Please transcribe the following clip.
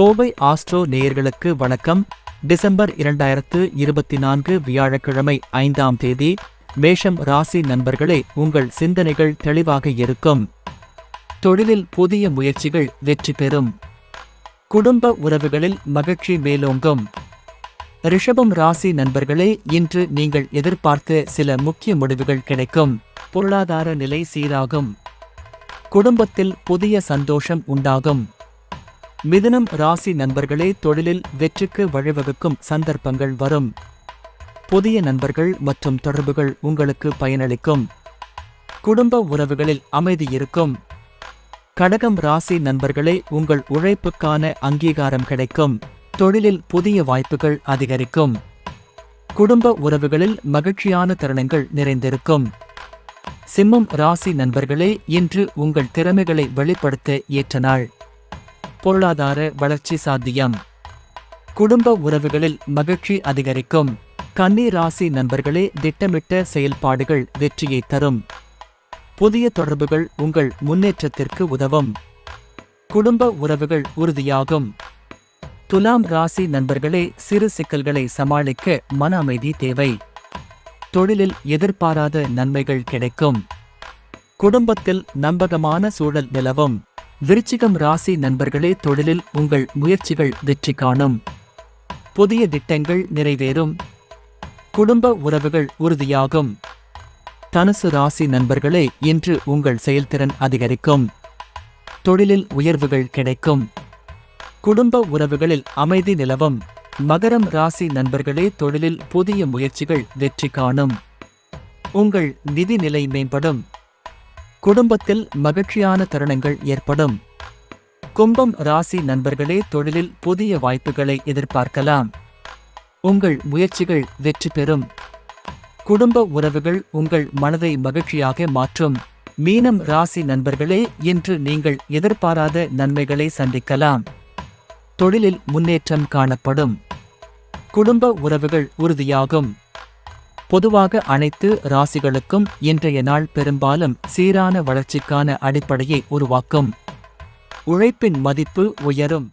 Kovai astro நேயர்களுக்கு வணக்கம். December இரண்டாயிரத்து இருபத்தி நான்கு வியாழக்கிழமை ஐந்தாம் தேதி மேஷம் ராசி நண்பர்களே உங்கள் சிந்தனைகள் தெளிவாக இருக்கும். தொழிலில் புதிய முயற்சிகள் வெற்றி பெறும். குடும்ப உறவுகளில் மகிழ்ச்சி மேலோங்கும். ரிஷபம் ராசி நண்பர்களே இன்று நீங்கள் எதிர்பார்த்த சில முக்கிய முடிவுகள் கிடைக்கும். பொருளாதார நிலை சீராகும். குடும்பத்தில் புதிய சந்தோஷம் உண்டாகும். மிதுனம் ராசி நண்பர்களே தொழிலில் வெற்றிக்கு வழிவகுக்கும் சந்தர்ப்பங்கள் வரும். புதிய நண்பர்கள் மற்றும் தொடர்புகள் உங்களுக்கு பயனளிக்கும். குடும்ப உறவுகளில் அமைதி இருக்கும். கடகம் ராசி நண்பர்களே உங்கள் உழைப்புக்கான அங்கீகாரம் கிடைக்கும். தொழிலில் புதிய வாய்ப்புகள் அதிகரிக்கும். குடும்ப உறவுகளில் மகிழ்ச்சியான தருணங்கள் நிறைந்திருக்கும். சிம்மம் ராசி நண்பர்களே இன்று உங்கள் திறமைகளை வெளிப்படுத்த ஏற்ற நாள். பொருளாதார வளர்ச்சி சாத்தியம். குடும்ப உறவுகளில் மகிழ்ச்சி அதிகரிக்கும். கன்னி ராசி நண்பர்களே திட்டமிட்ட செயல்பாடுகள் வெற்றியை தரும். புதிய தொடர்புகள் உங்கள் முன்னேற்றத்திற்கு உதவும். குடும்ப உறவுகள் உறுதியாகும். துலாம் ராசி நண்பர்களே சிறு சிக்கல்களை சமாளிக்க மன அமைதி தேவை. தொழிலில் எதிர்பாராத நன்மைகள் கிடைக்கும். குடும்பத்தில் நம்பகமான சூழல் நிலவும். விருச்சிகம் ராசி நண்பர்களே தொழிலில் உங்கள் முயற்சிகள் வெற்றி காணும். புதிய திட்டங்கள் நிறைவேறும். குடும்ப உறவுகள் உறுதியாகும். தனுசு ராசி நண்பர்களே இன்று உங்கள் செயல்திறன் அதிகரிக்கும். தொழிலில் உயர்வுகள் கிடைக்கும். குடும்ப உறவுகளில் அமைதி நிலவும். மகரம் ராசி நண்பர்களே தொழிலில் புதிய முயற்சிகள் வெற்றி காணும். உங்கள் நிதிநிலை மேம்படும். குடும்பத்தில் மகிழ்ச்சியான தருணங்கள் ஏற்படும். கும்பம் ராசி நண்பர்களே தொழிலில் புதிய வாய்ப்புகளை எதிர்பார்க்கலாம். உங்கள் முயற்சிகள் வெற்றி பெறும். குடும்ப உறவுகள் உங்கள் மனதை மகிழ்ச்சியாக மாற்றும். மீனம் ராசி நண்பர்களே இன்று நீங்கள் எதிர்பாராத நன்மைகளை சந்திக்கலாம். தொழிலில் முன்னேற்றம் காணப்படும். குடும்ப உறவுகள் உறுதியாகும். பொதுவாக அனைத்து ராசிகளுக்கும் இன்றைய நாள் பெரும்பாலும் சீரான வளர்ச்சிக்கான அடிப்படையை உருவாக்கும். உழைப்பின் மதிப்பு உயரும்.